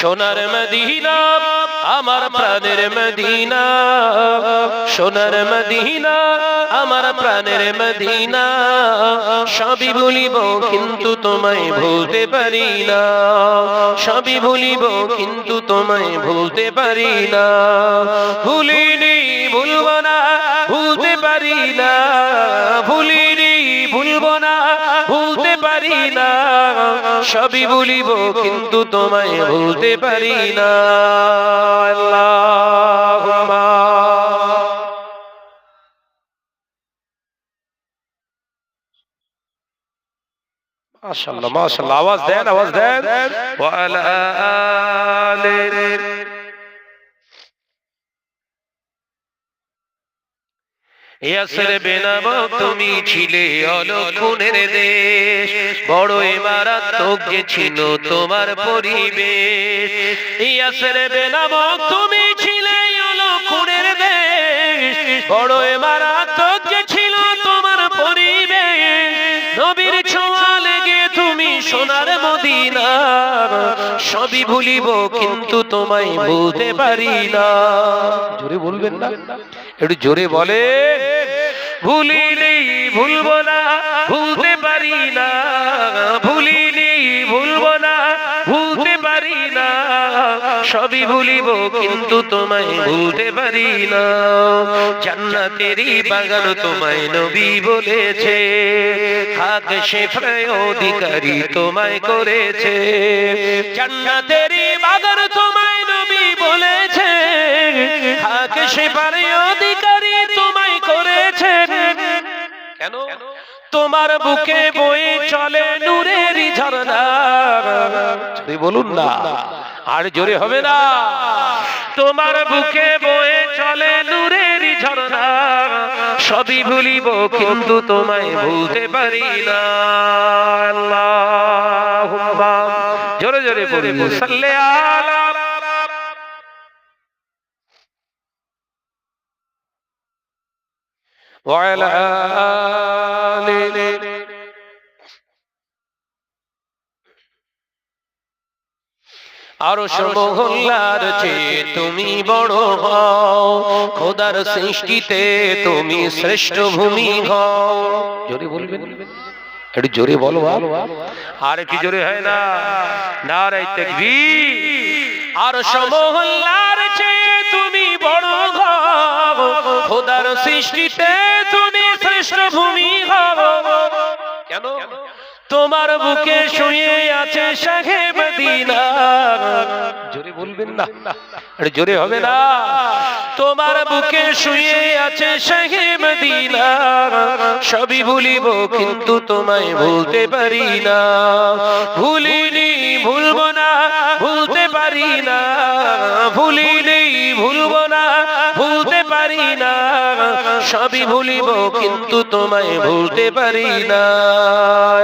সোনার মদিনা, আমার প্রাণের মদিনা, সোনার মদিনা, আমার প্রাণের মদিনা, সবই ভুলিব কিন্তু তোমায় ভুলতে পারি না। সবই ভুলিব কিন্তু তোমায় ভুলতে পারি না। ভুলিনি, ভুলব না, ভুলতে পারি না। ভুলতে পারি না। সবই ভুলিব, কিন্তু তোমায় ভুলতে পারি না। আল্লাহুম্মা মাশাআল্লাহ মাশাআল্লাহ, আওয়াজ দেন আওয়াজ দেন। ওয়া আলা ইয়াসের তুমি ছিলে অলক্ষণের দেশ। বড় মারাত্মক যে ছিল তোমার পরিবেশ। ইয়াসের বেনাব তুমি ছিলে অলক্ষণের দেশ। বড় মারাত্মক যে ছিল সোনার মদিনা সবই ভুলিব কিন্তু তোমায় বলতে পারি না। জোরে বলবেন না? একটু জোরে বলে ভুলিলেই ভুলব না ভুলতে পারি না। সবই ভুলিব কিন্তু তোমায় ভুলতে পারি না। জান্নাতেরই বাগান তোমায় নবী বলেছে। হাক সে প্রায় অধিকারী তোমায় করেছে। জান্নাতেরই বাগান তোমায় নবী বলেছে। হাক সে পারে অধিকারী তোমায় করেছে। কেন? তোমার বুকে বয়ে চলে নূরের ঝরনা বলুন না। আর জোরে হবে না তোমার বুকে বয়ে চলে নূরের ঝরনা সবই ভুলিব কিন্তু তোমায় ভুলতে পারি না আল্লাহুম্মা জোরে জোরে বলি সাল্লে আলা وعلى আরও চেয়ে তুমি বড় হও। খোদার সৃষ্টিতে তুমি শ্রেষ্ঠ ভূমি হও। জোরে বলবেন? একটু জোরে বলো আর কি জোরে হয় না। নারাই তাকবীর। আর সমহল্লার চেয়ে তুমি বড় হও। খোদার সৃষ্টিতে তুমি শ্রেষ্ঠ ভূমি হও। কেন? তোমার বুকে শুয়ে আছে মদিনা জোরে বলবেন না। আরে জোরে হবে না। তোমার বুকে শুয়ে আছে শাহে মদিনা। সবই ভুলিব কিন্তু তোমায় ভুলতে পারি না। ভুলিনি ভুলব না ভুলতে পারি না। ভুলিনি ভুলব না ভুলতে পারি না। সবই ভুলিব কিন্তু তোমায় ভুলতে পারি না।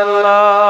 আল্লাহ।